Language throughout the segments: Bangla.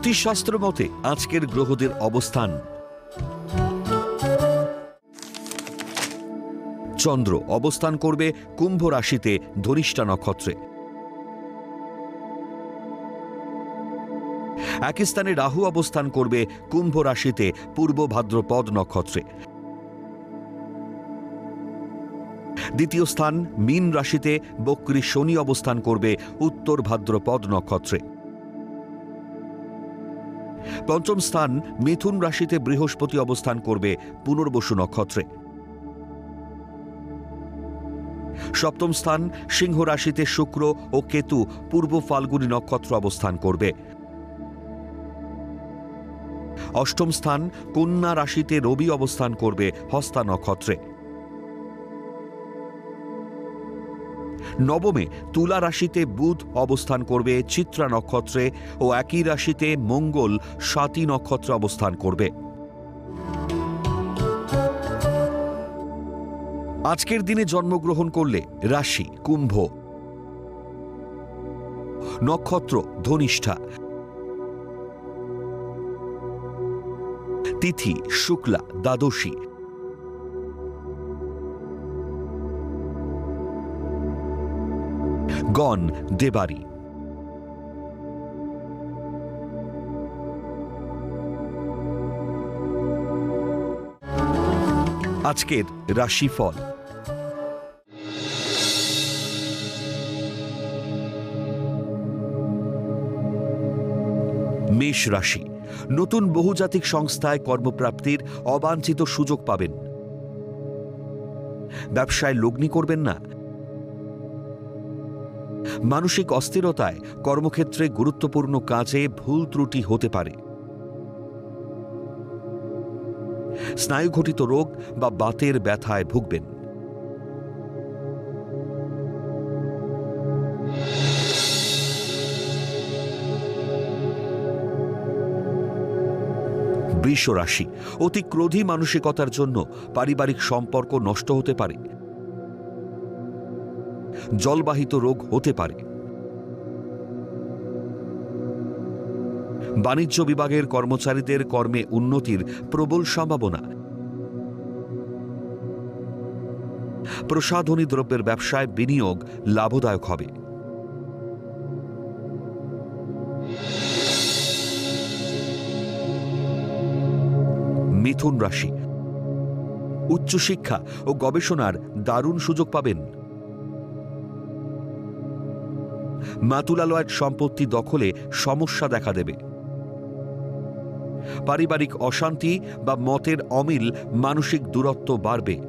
জ্যোতিষশাস্ত্র মতে আজকের গ্রহদের অবস্থান। চন্দ্র অবস্থান করবে কুম্ভ রাশিতে ধনিষ্ঠা নক্ষত্রে। একই স্থানে রাহু অবস্থান করবে কুম্ভ রাশিতে পূর্ব ভাদ্রপদ নক্ষত্রে। দ্বিতীয় স্থান মীন রাশিতে বক্রী শনি অবস্থান করবে উত্তর ভাদ্রপদ নক্ষত্রে। পঞ্চম স্থান মিথুন রাশিতে বৃহস্পতি অবস্থান করবে পুনর্বসু নক্ষত্রে। সপ্তম স্থান সিংহ রাশিতে শুক্র ও কেতু পূর্ব ফাল্গুনী নক্ষত্র অবস্থান করবে। অষ্টম স্থান কন্যা রাশিতে রবি অবস্থান করবে হস্তা নক্ষত্রে। নবমে তুলা রাশিতে বুধ অবস্থান করবে চিত্রা নক্ষত্রে ও একই রাশিতে মঙ্গল সাতী নক্ষত্রে অবস্থান করবে। আজকের দিনে জন্মগ্রহণ করলে রাশি, কুম্ভ, নক্ষত্র, ধনিষ্ঠা, তিথি, শুক্লা, দ্বাদশী গণ দেবারি। আজকের রাশিফল। মেষ রাশি, নতুন বহুজাতিক সংস্থায় কর্মপ্রাপ্তির অবাঞ্ছিত সুযোগ পাবেন। ব্যবসায় লগ্নি করবেন না মানসিক অস্থিরতায় কর্মক্ষেত্রে গুরুত্বপূর্ণ কাজে ভুল ত্রুটি হতে পারে। স্নায়ুঘটিত রোগ বা বাতের ব্যথায় ভুগবেন। বৃষ রাশি অতি ক্রোধী মানসিকতার জন্য পারিবারিক সম্পর্ক নষ্ট হতে পারে। জলবাহিত রোগ হতে পারে। বাণিজ্য বিভাগের কর্মচারীদের কর্মে উন্নতির প্রবল সম্ভাবনা। প্রসাধনী দ্রব্যের ব্যবসায় বিনিয়োগ লাভদায়ক হবে। মিথুন রাশি। উচ্চশিক্ষা ও গবেষণার দারুণ সুযোগ পাবেন মাতুলালয়ের সম্পত্তি দখলে সমস্যা দেখা দেবে। পারিবারিক অশান্তি বা মতের অমিল মানসিক দূরত্ব বাড়বে।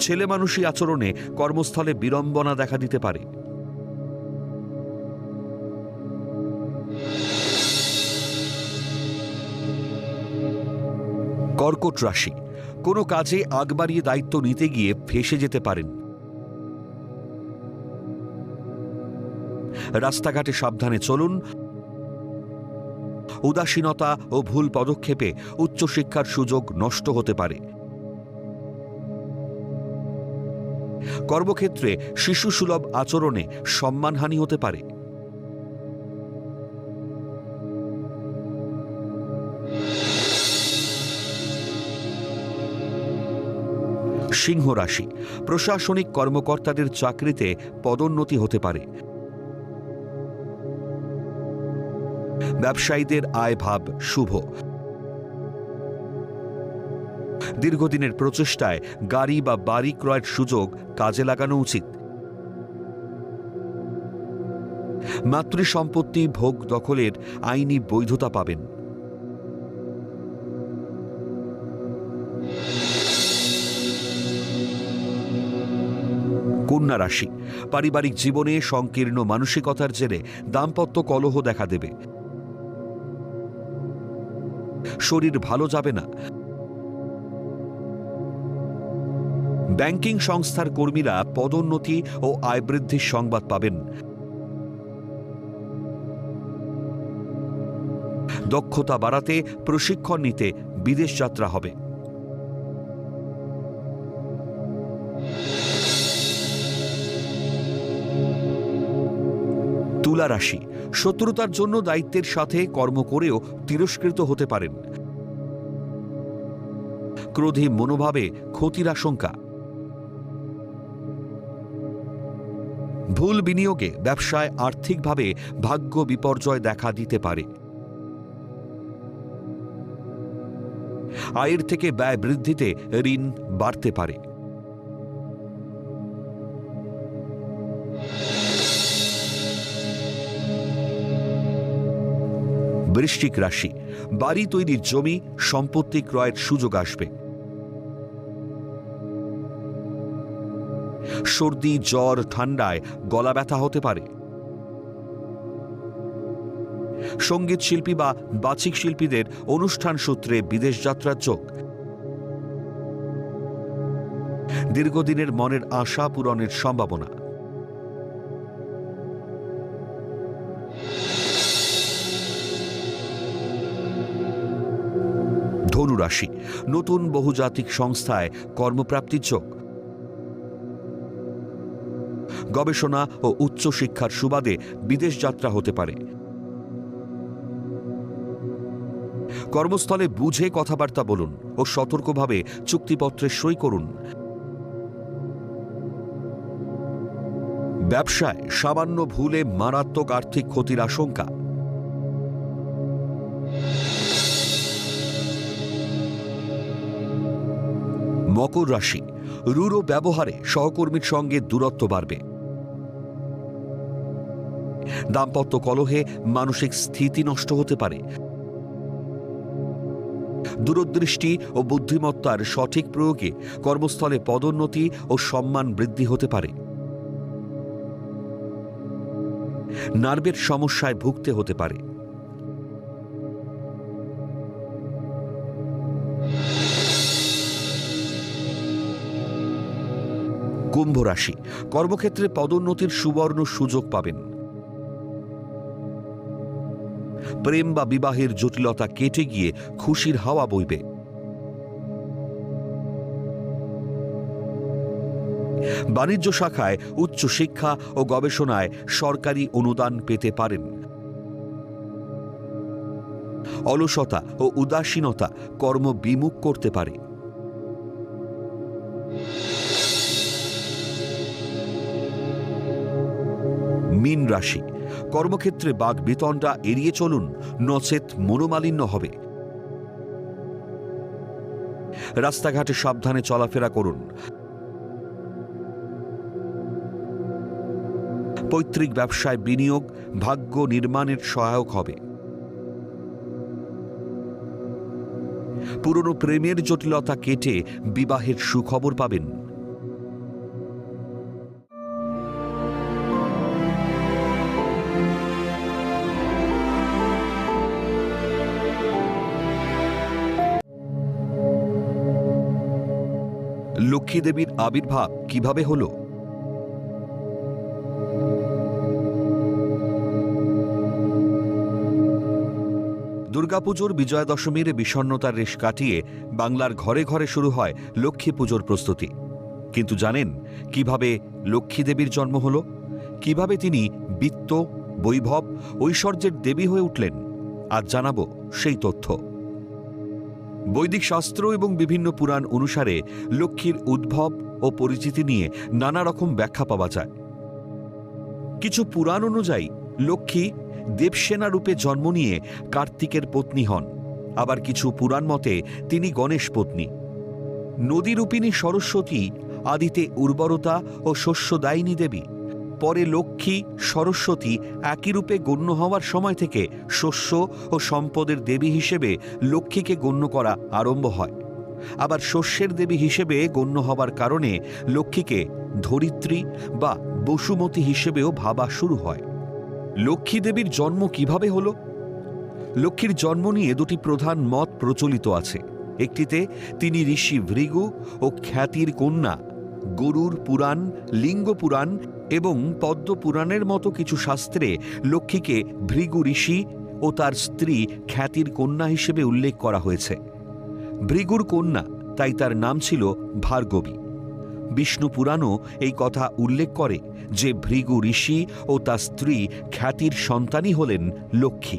ছেলে মানুষই আচরণে কর্মস্থলে বিড়ম্বনা দেখা দিতে পারে। কর্কট রাশি। কোনো কাজে আগ বাড়িয়ে দায়িত্ব নিতে গিয়ে ফেসে যেতে পারেন। রাস্তাঘাটে সাবধানে চলুন। উদাসীনতা ও ভুল পদক্ষেপে উচ্চশিক্ষার সুযোগ নষ্ট হতে পারে। কর্মক্ষেত্রে শিশুসুলভ আচরণে সম্মানহানি হতে পারে। সিংহ রাশি, প্রশাসনিক কর্মকর্তাদের চাকরিতে পদোন্নতি হতে পারে। ব্যবসায়ীদের আয় ভাব শুভ। দীর্ঘদিনের প্রচেষ্টায় গাড়ি বা বাড়ি ক্রয়ের সুযোগ কাজে লাগানো উচিত। মাতৃ সম্পত্তি ভোগ দখলের আইনি বৈধতা পাবেন। কন্যা রাশি, পারিবারিক জীবনে সংকীর্ণ মানসিকতার জেরে দাম্পত্য কলহ দেখা দেবে। শরীর ভালো যাবে না। ব্যাংকিং সংস্থার কর্মীরা পদোন্নতি ও আয় বৃদ্ধির সংবাদ পাবেন। দক্ষতা বাড়াতে প্রশিক্ষণ নিতে বিদেশ যাত্রা হবে। তুলা রাশি, শত্রুতার জন্য দায়িত্বের সাথে কর্ম করেও তিরস্কৃত হতে পারেন। ক্রোধী মনোভাবে ক্ষতির আশঙ্কা। ভুল বিনিয়োগে ব্যবসায় আর্থিকভাবে ভাগ্য বিপর্যয় দেখা দিতে পারে। আয়ের থেকে ব্যয় বৃদ্ধিতে ঋণ বাড়তে পারে। বৃশ্চিক রাশি, বাড়ি তৈরির জমি, সম্পত্তি ক্রয়ের সুযোগ আসবে। সর্দি, জ্বর, ঠান্ডায় গলা ব্যথা হতে পারে। সংগীত শিল্পী বা বাচিক শিল্পীদের অনুষ্ঠান সূত্রে বিদেশ যাত্রার চোখ। দীর্ঘদিনের মনের আশা পূরণের সম্ভাবনা। ধনুরাশি, নতুন বহুজাতিক সংস্থায় কর্মপ্রাপ্তির চোখ। গবেষণা ও উচ্চশিক্ষার সুবাদে বিদেশ যাত্রা হতে পারে। কর্মস্থলে বুঝে কথাবার্তা বলুন ও সতর্কভাবে চুক্তিপত্রে সই করুন। ব্যবসায় সামান্য ভুলে মারাত্মক আর্থিক ক্ষতির আশঙ্কা। মকর রাশি, রুরো ব্যবহারে সহকর্মীর সঙ্গে দূরত্ব বাড়বে। দাম্পত্য কলহে মানসিক স্থিতি নষ্ট হতে পারে। দূরদৃষ্টি ও বুদ্ধিমত্তার সঠিক প্রয়োগে কর্মস্থলে পদোন্নতি ও সম্মান বৃদ্ধি হতে পারে। নার্ভের সমস্যায় ভুগতে হতে পারে। কুম্ভ রাশি, কর্মক্ষেত্রে পদোন্নতির সুবর্ণ সুযোগ পাবেন। প্রেম বা বিবাহের জটিলতা কেটে গিয়ে খুশির হাওয়া বইবে। বাণিজ্য শাখায় উচ্চ শিক্ষা ও গবেষণায় সরকারি অনুদান পেতে পারেন। অলসতা ও উদাসীনতা কর্ম বিমুখ করতে পারে। মীন রাশি কর্মক্ষেত্রে বাঘ বিতণ্ডা এড়িয়ে চলুন, নচেত মনোমালিন্য হবে। রাস্তাঘাটে সাবধানে চলাফেরা করুন। পৈতৃক ব্যবসায় বিনিয়োগ ভাগ্য নির্মাণের সহায়ক হবে। পুরনো প্রেমের জটিলতা কেটে বিবাহের সুখবর পাবেন। লক্ষ্মী দেবীর আবির্ভাব কীভাবে হলো? দুর্গাপুজোর বিজয়া দশমীর বিষণ্নতার রেশ কাটিয়ে বাংলার ঘরে ঘরে শুরু হয় লক্ষ্মী পুজোর প্রস্তুতি। কিন্তু জানেন কীভাবে লক্ষ্মী দেবীর জন্ম হল? কীভাবে তিনি বিত্ত, বৈভব, ঐশ্বর্যের দেবী হয়ে উঠলেন? আজ জানাব সেই তথ্য। বৈদিক শাস্ত্র এবং বিভিন্ন পুরাণ অনুসারে লক্ষ্মীর উদ্ভব ও পরিচিতি নিয়ে নানা রকম ব্যাখ্যা পাওয়া যায়। কিছু পুরাণ অনুযায়ী, লক্ষ্মী দেবসেনা রূপে জন্ম নিয়ে কার্তিকের পত্নী হন। আবার কিছু পুরাণ মতে, তিনি গণেশ পত্নী। নদীরূপিণী সরস্বতী আদিতে উর্বরতা ও শস্যদায়িনী দেবী। পরে লক্ষ্মী, সরস্বতী একই রূপে গণ্য হওয়ার সময় থেকে শস্য ও সম্পদের দেবী হিসেবে লক্ষ্মীকে গণ্য করা আরম্ভ হয়। আবার শস্যের দেবী হিসেবে গণ্য হবার কারণে লক্ষ্মীকে ধরিত্রী বা বসুমতী হিসেবেও ভাবা শুরু হয়। লক্ষ্মী দেবীর জন্ম কীভাবে হল? লক্ষ্মীর জন্ম নিয়ে দুটি প্রধান মত প্রচলিত আছে। একটিতে তিনি ঋষি ভৃগু ও খ্যাতির কন্যা গরুর পুরাণ, লিঙ্গ পুরাণ এবং পদ্ম পুরাণের মতো কিছু শাস্ত্রে লক্ষ্মীকে ভৃগু ঋষি ও তার স্ত্রী খ্যাতির কন্যা হিসেবে উল্লেখ করা হয়েছে। ভৃগুর কন্যা, তাই তার নাম ছিল ভার্গবী। বিষ্ণু পুরাণও এই কথা উল্লেখ করে যে ভৃগু ঋষি ও তার স্ত্রী খ্যাতির সন্তানই হলেন লক্ষ্মী।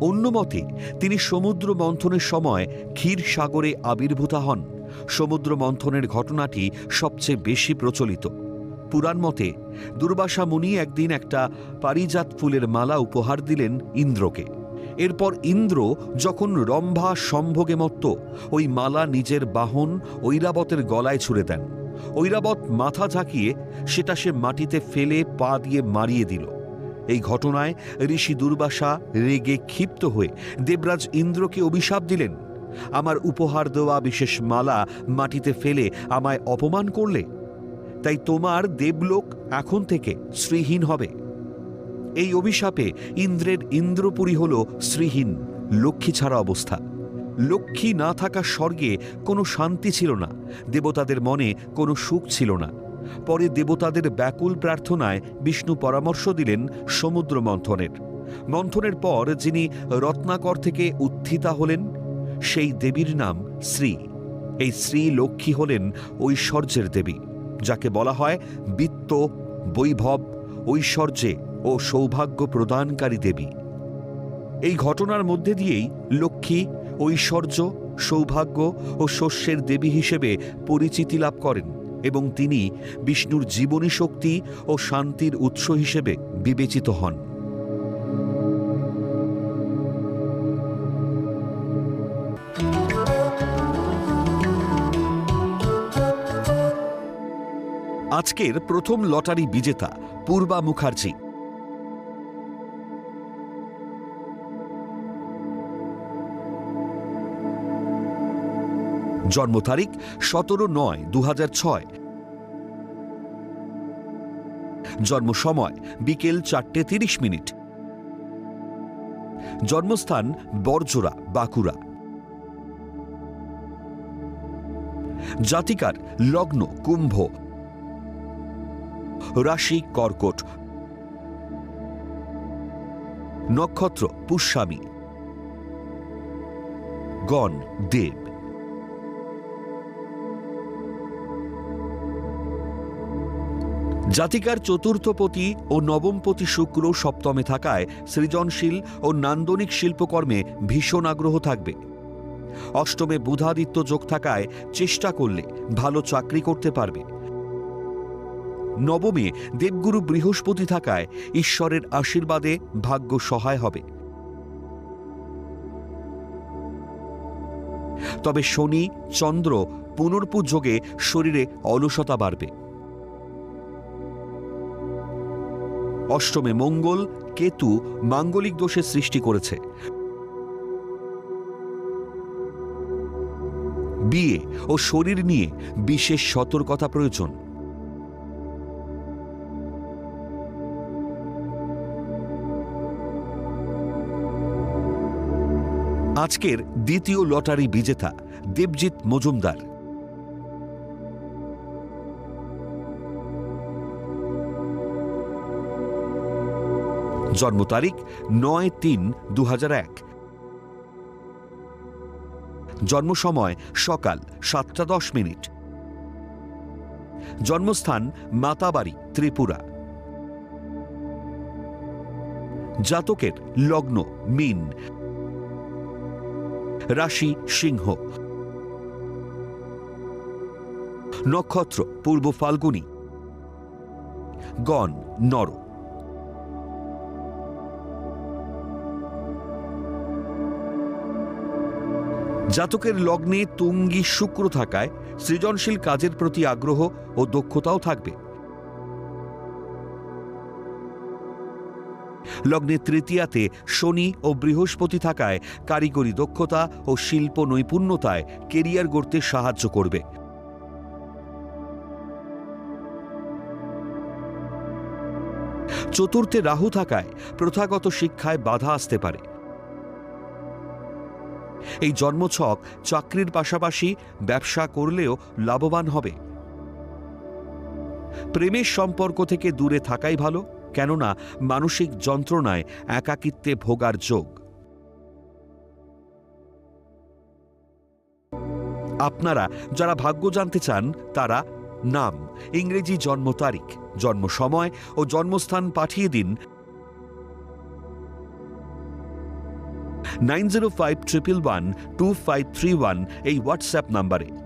অন্য মতে, তিনি সমুদ্র মন্থনের সময় ক্ষীর সাগরে আবির্ভূতা হন। সমুদ্র মন্থনের ঘটনাটি সবচেয়ে বেশি প্রচলিত। পুরাণ মতে, দুর্বাসা মুনি একদিন একটা পারিজাত ফুলের মালা উপহার দিলেন ইন্দ্রকে। এরপর ইন্দ্র যখন রম্ভা সম্ভোগে মত্ত, ওই মালা নিজের বাহন ঐরাবতের গলায় ছুড়ে দেন। ঐরাবত মাথা ঝাঁকিয়ে সেটা সে মাটিতে ফেলে পা দিয়ে মারিয়ে দিল। এই ঘটনায় ঋষি দুর্বাসা রেগে ক্ষিপ্ত হয়ে দেবরাজ ইন্দ্রকে অভিশাপ দিলেন। আমার উপহার দেওয়া বিশেষ মালা মাটিতে ফেলে আমায় অপমান করলে, তাই তোমার দেবলোক এখন থেকে শ্রীহীন হবে। এই অভিশাপে ইন্দ্রের ইন্দ্রপুরী হল শ্রীহীন, লক্ষ্মী ছাড়া অবস্থা। লক্ষ্মী না থাকা স্বর্গে কোনো শান্তি ছিল না, দেবতাদের মনে কোনো সুখ ছিল না। পরে দেবতাদের ব্যাকুল প্রার্থনায় বিষ্ণু পরামর্শ দিলেন সমুদ্র মন্থনের। মন্থনের পর যিনি রত্নাকর থেকে উত্থিতা হলেন সেই দেবীর নাম শ্রী। এই শ্রী লক্ষ্মী হলেন ঐশ্বর্যের দেবী, যাকে বলা হয় বিত্ত, বৈভব, ঐশ্বর্যে ও সৌভাগ্য প্রদানকারী দেবী। এই ঘটনার মধ্যে দিয়েই লক্ষ্মী ঐশ্বর্য, সৌভাগ্য ও শস্যের দেবী হিসেবে পরিচিতি লাভ করেন এবং তিনি বিষ্ণুর জীবনী শক্তি ও শান্তির উৎস হিসেবে বিবেচিত হন। আজকের প্রথম লটারি বিজেতা পূর্বা মুখার্জি। জন্ম তারিখ সতেরো নয় দু জন্ম সময় বিকেল চারটে তিরিশ মিনিট। জন্মস্থান বরজোড়া, বাঁকুড়া। জাতিকার লগ্ন, কুম্ভ। রাশি কর্কট। নক্ষত্র, পুষ্যামী। গণ, দেব। জাতিকার চতুর্থপতি ও নবমপতি শুক্র সপ্তমে থাকায় সৃজনশীল ও নান্দনিক শিল্পকর্মে ভীষণ আগ্রহ থাকবে। অষ্টমে বুধাদিত্য যোগ থাকায় চেষ্টা করলে ভালো চাকরি করতে পারবে। নবমে দেবগুরু বৃহস্পতি থাকায় ঈশ্বরের আশীর্বাদে ভাগ্য সহায় হবে। তবে শনি, চন্দ্র পুনর্পু যোগে শরীরে অলসতা বাড়বে। অষ্টমে মঙ্গল, কেতু মাঙ্গলিক দোষের সৃষ্টি করেছে। বিয়ে ও শরীর নিয়ে বিশেষ সতর্কতা প্রয়োজন। আজকের দ্বিতীয় লটারি বিজেতা দেবজিৎ মজুমদার। জন্ম তারিখ নয় তিন দু এক। জন্ম সময় সকাল সাতটা দশ মিনিট। জন্মস্থান মাতাবাড়ি, ত্রিপুরা। জাতকের লগ্ন, মিন। রাশি সিংহ। নক্ষত্র, পূর্ব ফাল্গুনী। গণ, নর। জাতকের লগ্নে তুঙ্গি শুক্র থাকায় সৃজনশীল কাজের প্রতি আগ্রহ ও দক্ষতাও থাকবে। লগ্নে তৃতীয়াতে শনি ও বৃহস্পতি থাকায় কারিগরি দক্ষতা ও শিল্প নৈপুণ্যতায় কেরিয়ার গড়তে সাহায্য করবে। চতুর্থে রাহু থাকায় প্রথাগত শিক্ষায় বাধা আসতে পারে। এই জন্মছক চাকরির পাশাপাশি ব্যবসা করলেও লাভবান হবে। প্রেমের সম্পর্ক থেকে দূরে থাকাই ভালো। কেননা মানসিক যন্ত্রণায় একাকিত্বে ভোগার যোগ। আপনারা যারা ভাগ্য জানতে চান, তারা নাম, ইংরেজি জন্ম তারিখ, জন্ম সময় ও জন্মস্থান পাঠিয়ে দিন nine zero five triple one two five three one এই হোয়াটসঅ্যাপ নাম্বারে।